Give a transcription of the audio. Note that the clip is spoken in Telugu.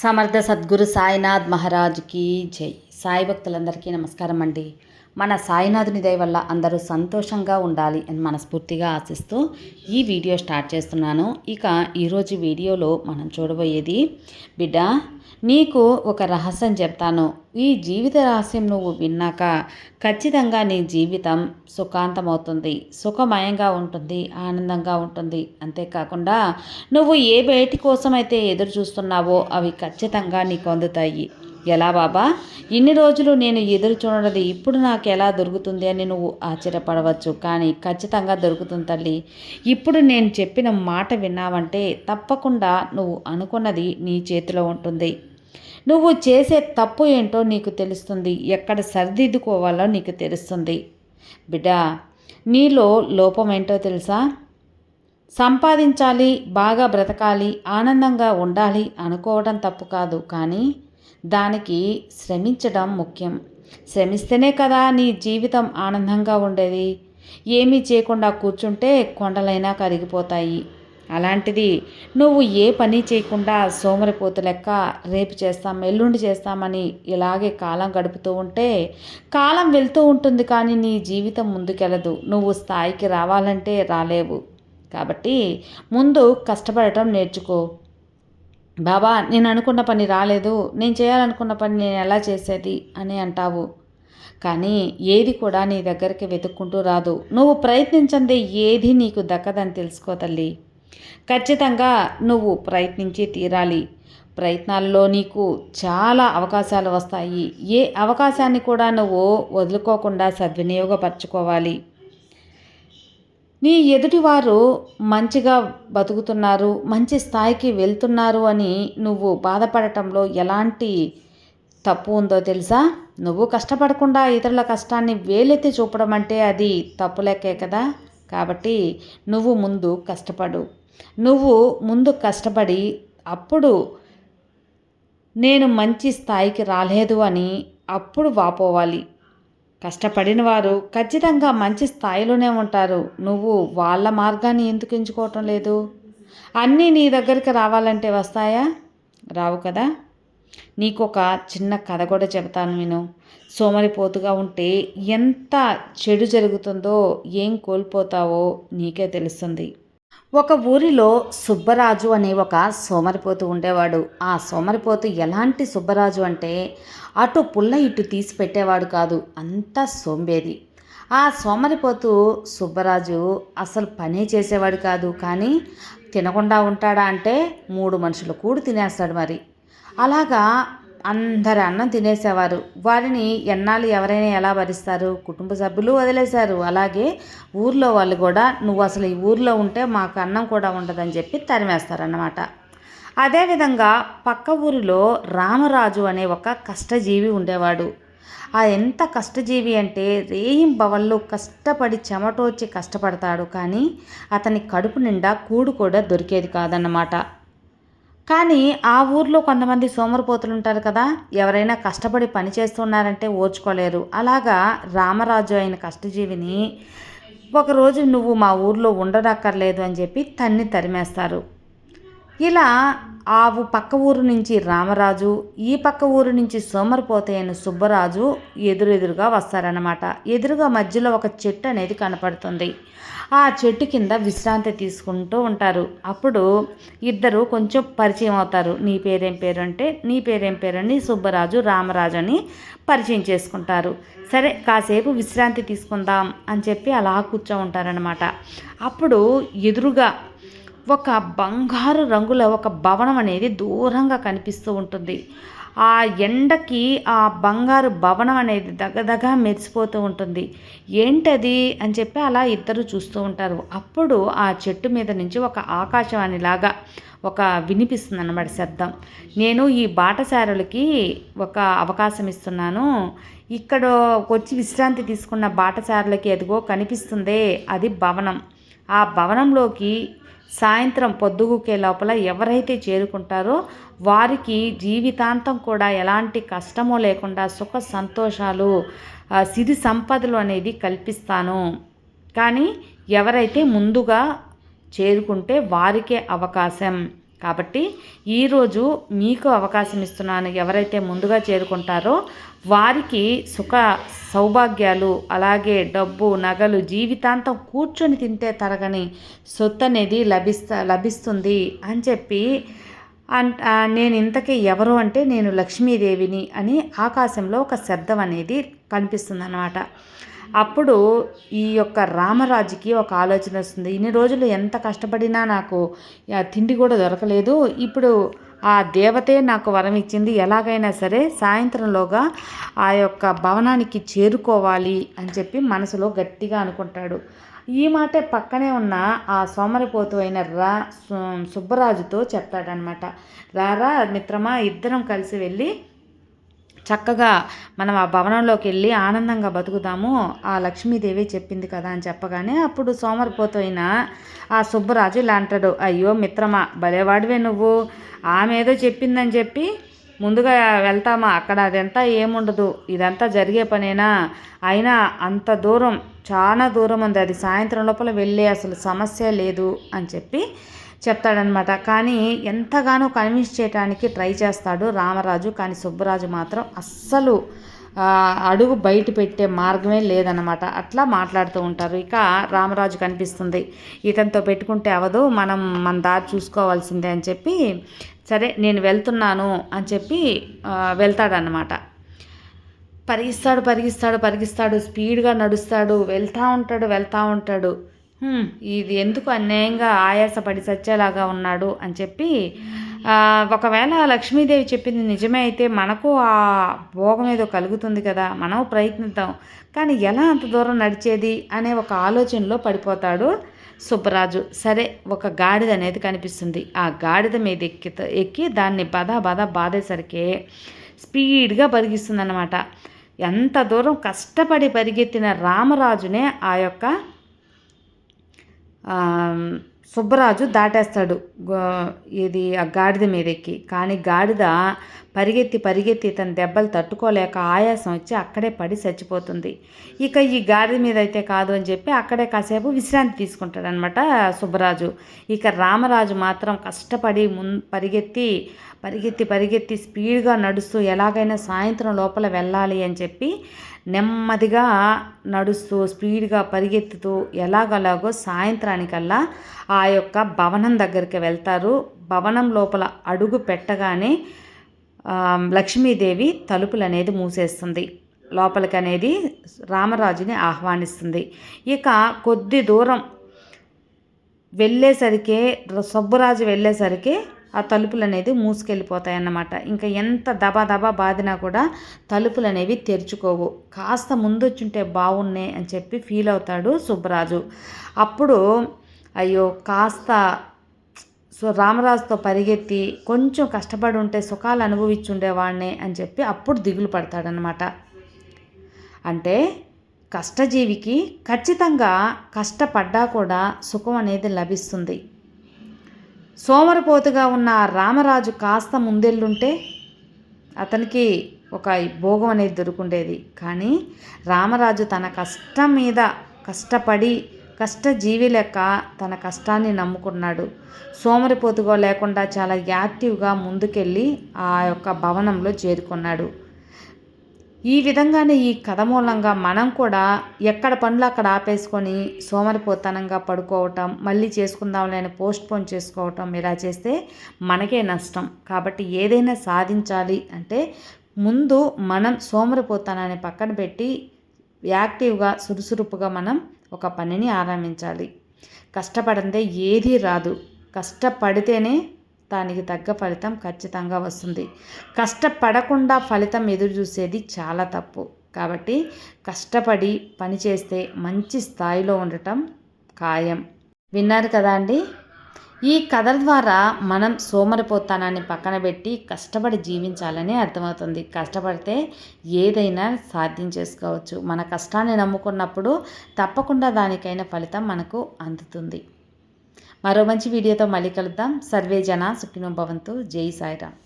సమర్థ సద్గురు సాయినాథ్ మహారాజ్కి జై. సాయి భక్తులందరికీ నమస్కారం అండి. మన సాయినాథుని దయ వల్ల అందరూ సంతోషంగా ఉండాలి అని మనస్ఫూర్తిగా ఆశిస్తూ ఈ వీడియో స్టార్ట్ చేస్తున్నాను. ఇక ఈరోజు వీడియోలో మనం చూడబోయేది బిడ్డ నీకు ఒక రహస్యం చెప్తాను. ఈ జీవిత రహస్యం నువ్వు విన్నాక ఖచ్చితంగా నీ జీవితం సుఖాంతమవుతుంది. సుఖమయంగా ఉంటుంది. ఆనందంగా ఉంటుంది. అంతేకాకుండా నువ్వు ఏ బయటి కోసమైతే ఎదురు చూస్తున్నావో అవి ఖచ్చితంగా నీకు అందుతాయి. ఎలా బాబా? ఇన్ని రోజులు నేను ఎదురు చూడది ఇప్పుడు నాకు ఎలా దొరుకుతుంది అని నువ్వు ఆశ్చర్యపడవచ్చు. కానీ ఖచ్చితంగా దొరుకుతుంది తల్లి. ఇప్పుడు నేను చెప్పిన మాట విన్నావంటే తప్పకుండా నువ్వు అనుకున్నది నీ చేతిలో ఉంటుంది. నువ్వు చేసే తప్పు ఏంటో నీకు తెలుస్తుంది. ఎక్కడ సరిదిద్దుకోవాలో నీకు తెలుస్తుంది. బిడ్డా నీలో లోపం ఏంటో తెలుసా? సంపాదించాలి బాగా బ్రతకాలి ఆనందంగా ఉండాలి అనుకోవడం తప్పు కాదు. కానీ దానికి శ్రమించడం ముఖ్యం. శ్రమిస్తేనే కదా నీ జీవితం ఆనందంగా ఉండేది. ఏమీ చేయకుండా కూర్చుంటే కొండలైనా కరిగిపోతాయి. అలాంటిది నువ్వు ఏ పని చేయకుండా సోమరిపోతు లెక్క రేపు చేస్తాం ఎల్లుండి చేస్తామని ఇలాగే కాలం గడుపుతూ ఉంటే కాలం వెళ్తూ ఉంటుంది కానీ నీ జీవితం ముందుకెళ్ళదు నువ్వు స్థాయికి రావాలంటే రాలేవు. కాబట్టి ముందు కష్టపడటం నేర్చుకో. బాబా నేను అనుకున్న పని రాలేదు. నేను చేయాలనుకున్న పని నేను ఎలా చేసేది అని అంటావు. కానీ ఏది కూడా నీ దగ్గరికి వెతుక్కుంటూ రాదు. నువ్వు ప్రయత్నించందే ఏది నీకు దక్కదని తెలుసుకో తల్లి. ఖచ్చితంగా నువ్వు ప్రయత్నించి తీరాలి. ప్రయత్నాల్లో నీకు చాలా అవకాశాలు వస్తాయి. ఏ అవకాశాన్ని కూడా నువ్వు వదులుకోకుండా సద్వినియోగపరచుకోవాలి. నీ ఎదుటివారు మంచిగా బతుకుతున్నారు మంచి స్థాయికి వెళ్తున్నారు అని నువ్వు బాధపడటంలో ఎలాంటి తప్పు ఉందో తెలుసా? నువ్వు కష్టపడకుండా ఇతరుల కష్టాన్ని వేలెత్తి చూపడం అంటే అది తప్పు లెక్కే కదా? కాబట్టి నువ్వు ముందు కష్టపడు. నువ్వు ముందు కష్టపడి అప్పుడు నేను మంచి స్థాయికి రాలేదు అని అప్పుడు వాపోవాలి. కష్టపడిన వారు ఖచ్చితంగా మంచి స్థాయిలోనే ఉంటారు. నువ్వు వాళ్ళ మార్గాన్ని ఎందుకు ఎంచుకోవటం లేదు? అన్నీ నీ దగ్గరికి రావాలంటే వస్తాయా? రావు కదా. నీకు ఒక చిన్న కథ కూడా చెబుతాను నేను సోమరిపోతుగా ఉంటే ఎంత చెడు జరుగుతుందో ఏం కోల్పోతావో నీకే తెలుస్తుంది. ఒక ఊరిలో సుబ్బరాజు అనే ఒక సోమరిపోతు ఉండేవాడు. ఆ సోమరిపోతు ఎలాంటి సుబ్బరాజు అంటే అటు పుల్ల ఇటు తీసి పెట్టేవాడు కాదు అంత సోంబేది. ఆ సోమరిపోతు సుబ్బరాజు అసలు పనే చేసేవాడు కాదు కానీ తినకుండా ఉంటాడా అంటే మూడు మనుషులు కూడా తినేస్తాడు మరి. అలాగా అందరు అన్నం తినేసేవారు. వారిని ఎన్నాళ్ళు ఎవరైనా ఎలా భరిస్తారు? కుటుంబ సభ్యులు వదిలేశారు. అలాగే ఊర్లో వాళ్ళు కూడా నువ్వు అసలు ఈ ఊర్లో ఉంటే మాకు అన్నం కూడా ఉండదని చెప్పి తరిమేస్తారన్నమాట. అదేవిధంగా పక్క ఊరిలో రామరాజు అనే ఒక కష్టజీవి ఉండేవాడు. ఆ ఎంత కష్టజీవి అంటే రేయిం బవళ్ళు కష్టపడి చెమటోచ్చి కష్టపడతాడు. కానీ అతని కడుపు నిండా కూడు కూడా దొరికేది కాదన్నమాట. కానీ ఆ ఊర్లో కొంతమంది సోమరిపోతులు ఉంటారు కదా ఎవరైనా కష్టపడి పని చేస్తున్నారంటే ఓర్చుకోలేరు. అలాగా రామరాజు అయిన కష్టజీవిని ఒకరోజు నువ్వు మా ఊర్లో ఉండనక్కర్లేదు అని చెప్పి తన్ని తరిమేస్తారు. ఇలా ఆ పక్క ఊరు నుంచి రామరాజు ఈ పక్క ఊరు నుంచి సోమరిపోతే అయిన సుబ్బరాజు ఎదురెదురుగా వస్తారనమాట ఎదురుగా మధ్యలో ఒక చెట్టు అనేది కనపడుతుంది. ఆ చెట్టు కింద విశ్రాంతి తీసుకుంటూ ఉంటారు. అప్పుడు ఇద్దరు కొంచెం పరిచయం అవుతారు. నీ పేరేం పేరు అంటే నీ పేరేం పేరు అని సుబ్బరాజు రామరాజు అని పరిచయం చేసుకుంటారు. సరే కాసేపు విశ్రాంతి తీసుకుందాం అని చెప్పి అలా కూర్చో ఉంటారనమాట అప్పుడు ఎదురుగా ఒక బంగారు రంగుల ఒక భవనం అనేది దూరంగా కనిపిస్తూ ఉంటుంది. ఆ ఎండకి ఆ బంగారు భవనం అనేది దగదగ మెరిసిపోతూ ఉంటుంది. ఏంటది అని చెప్పి అలా ఇద్దరు చూస్తూ ఉంటారు. అప్పుడు ఆ చెట్టు మీద నుంచి ఒక ఆకాశవాణిలాగా ఒక వినిపిస్తుంది అన్నమాట శబ్దం. నేను ఈ బాటసారులకి ఒక అవకాశం ఇస్తున్నాను. ఇక్కడ వచ్చి విశ్రాంతి తీసుకున్న బాటసారులకి ఎదుగో కనిపిస్తుందే అది భవనం. ఆ భవనంలోకి సాయంత్రం పొద్దుగుకే లోపల ఎవరైతే చేరుకుంటారో వారికి జీవితాంతం కూడా ఎలాంటి కష్టమో లేకుండా సుఖ సంతోషాలు సిరి సంపదలు అనేది కల్పిస్తాను. కానీ ఎవరైతే ముందుగా చేరుకుంటే వారికే అవకాశం. కాబట్టి ఈరోజు మీకు అవకాశం ఇస్తున్నాను. ఎవరైతే ముందుగా చేరుకుంటారో వారికి సుఖ సౌభాగ్యాలు అలాగే డబ్బు నగలు జీవితాంతం కూర్చొని తింటే తరగని సొత్తు అనేది లభిస్తా లభిస్తుంది అని చెప్పి అంట నేను ఇంతకీ ఎవరు అంటే నేను లక్ష్మీదేవిని అని ఆకాశంలో ఒక శబ్దం అనేది కనిపిస్తుంది అన్నమాట అప్పుడు ఈ యొక్క రామరాజుకి ఒక ఆలోచన వస్తుంది. ఇన్ని రోజులు ఎంత కష్టపడినా నాకు తిండి కూడా దొరకలేదు. ఇప్పుడు ఆ దేవతే నాకు వరం ఇచ్చింది. ఎలాగైనా సరే సాయంత్రంలోగా ఆ యొక్క భవనానికి చేరుకోవాలి అని చెప్పి మనసులో గట్టిగా అనుకుంటాడు. ఈ మాటే పక్కనే ఉన్న ఆ సోమరిపోతు అయిన రా సుబ్బరాజుతో చెప్తాడనమాట రారా మిత్రమా ఇద్దరం కలిసి వెళ్ళి చక్కగా మనం ఆ భవనంలోకి వెళ్ళి ఆనందంగా బతుకుదాము ఆ లక్ష్మీదేవి చెప్పింది కదా అని చెప్పగానే అప్పుడు సోమరిపోతైన ఆ సుబ్బరాజు ఇలా అంటాడు అయ్యో మిత్రమా భలేవాడివే నువ్వు. ఆమె ఏదో చెప్పిందని చెప్పి ముందుగా వెళ్తామా? అక్కడ అదంతా ఏముండదు. ఇదంతా జరిగే పనేనా? అయినా అంత దూరం చాలా దూరం ఉంది. అది సాయంత్రం లోపల వెళ్ళే అసలు సమస్య లేదు అని చెప్పి చెప్తాడనమాట కానీ ఎంతగానో కన్విన్స్ చేయడానికి ట్రై చేస్తాడు రామరాజు. కానీ సుబ్బరాజు మాత్రం అస్సలు అడుగు బయట పెట్టే మార్గమే లేదనమాట అట్లా మాట్లాడుతూ ఉంటారు. ఇక రామరాజు కనిపిస్తుంది. ఇతనితో పెట్టుకుంటే అవదు మనం మన దారి చూసుకోవాల్సిందే అని చెప్పి సరే నేను వెళ్తున్నాను అని చెప్పి వెళ్తాడనమాట పరిగిస్తాడు పరిగిస్తాడు పరిగిస్తాడు. స్పీడ్గా నడుస్తాడు. వెళ్తూ ఉంటాడు వెళ్తూ ఉంటాడు. ఇది ఎందుకు అన్యాయంగా ఆయాసపడి సచ్చేలాగా ఉన్నాడు అని చెప్పి ఒకవేళ లక్ష్మీదేవి చెప్పింది నిజమే అయితే మనకు ఆ భోగం ఏదో కలుగుతుంది కదా మనం ప్రయత్నిద్దాం. కానీ ఎలా అంత దూరం నడిచేది అనే ఒక ఆలోచనలో పడిపోతాడు సుబ్బరాజు. సరే ఒక గాడిద అనేది కనిపిస్తుంది. ఆ గాడిద మీద ఎక్కి ఎక్కి దాన్ని బదా బదా బాధేసరికి స్పీడ్గా పరిగిస్తుంది అనమాట ఎంత దూరం కష్టపడి పరిగెత్తిన రామరాజునే ఆ యొక్క సుబ్బరాజు దాటేస్తాడు. ఇది ఆ గాడిద మీద ఎక్కి కానీ గాడిద పరిగెత్తి పరిగెత్తి తన దెబ్బలు తట్టుకోలేక ఆయాసం వచ్చి అక్కడే పడి చచ్చిపోతుంది. ఇక ఈ గాడిద మీద అయితే కాదు అని చెప్పి అక్కడే కాసేపు విశ్రాంతి తీసుకుంటాడనమాట సుబ్బరాజు. ఇక రామరాజు మాత్రం కష్టపడి మున్ పరిగెత్తి పరిగెత్తి పరిగెత్తి స్పీడ్గా నడుస్తూ ఎలాగైనా సాయంత్రం లోపల వెళ్ళాలి అని చెప్పి నెమ్మదిగా నడుస్తూ స్పీడ్గా పరిగెత్తుతూ ఎలాగలాగో సాయంత్రానికల్లా ఆ యొక్క భవనం దగ్గరికి వెళ్తారు. భవనం లోపల అడుగు పెట్టగానే లక్ష్మీదేవి తలుపులు అనేది మూసేస్తుంది. లోపలికి అనేది రామరాజుని ఆహ్వానిస్తుంది. ఇక కొద్ది దూరం వెళ్ళేసరికి సబ్బురాజు వెళ్ళేసరికి ఆ తలుపులు అనేది మూసుకెళ్ళిపోతాయి అన్నమాట ఇంకా ఎంత దబా దబా బాదినా కూడా తలుపులు అనేవి తెరుచుకోవు. కాస్త ముందొచ్చుంటే బాగున్నాయి అని చెప్పి ఫీల్ అవుతాడు సుబ్బరాజు. అప్పుడు అయ్యో కాస్త సో రామరాజుతో పరిగెత్తి కొంచెం కష్టపడి ఉంటే సుఖాలు అనుభవించుండేవాడిని అని చెప్పి అప్పుడు దిగులు పడతాడనమాట అంటే కష్టజీవికి ఖచ్చితంగా కష్టపడ్డా కూడా సుఖం అనేది లభిస్తుంది. సోమరపోతుగా ఉన్న రామరాజు కాస్త ముందెళ్ళుంటే అతనికి ఒక భోగం అనేది దొరుకుండేది. కానీ రామరాజు తన కష్టం మీద కష్టపడి కష్టజీవి లెక్క తన కష్టాన్ని నమ్ముకున్నాడు. సోమరిపోతుగా లేకుండా చాలా యాక్టివ్గా ముందుకెళ్ళి ఆ యొక్క భవనంలో చేరుకున్నాడు. ఈ విధంగానే ఈ కథ మూలంగా మనం కూడా ఎక్కడ పనులు అక్కడ ఆపేసుకొని సోమరిపోతనంగా పడుకోవటం మళ్ళీ చేసుకుందాం లేని పోస్ట్ పోన్ చేసుకోవటం ఇలా చేస్తే మనకే నష్టం. కాబట్టి ఏదైనా సాధించాలి అంటే ముందు మనం సోమరిపోతానని పక్కన పెట్టి యాక్టివ్గా సురుసురుపుగా మనం ఒక పనిని ఆరంభించాలి. కష్టపడందే ఏదీ రాదు. కష్టపడితేనే దానికి తగ్గ ఫలితం ఖచ్చితంగా వస్తుంది. కష్టపడకుండా ఫలితం ఎదురు చూసేది చాలా తప్పు. కాబట్టి కష్టపడి పనిచేస్తే మంచి స్థాయిలో ఉండటం ఖాయం. విన్నారు కదా అండి? ఈ కథల ద్వారా మనం సోమరిపోతానాన్ని పక్కన పెట్టి కష్టపడి జీవించాలని అర్థమవుతుంది. కష్టపడితే ఏదైనా సాధ్యం చేసుకోవచ్చు. మన కష్టాన్ని నమ్ముకున్నప్పుడు తప్పకుండా దానికైన ఫలితం మనకు అందుతుంది. మరో మంచి వీడియోతో మళ్ళీ కలుద్దాం. సర్వే జన సుఖినో భవంతు. జై సాయిరామ్.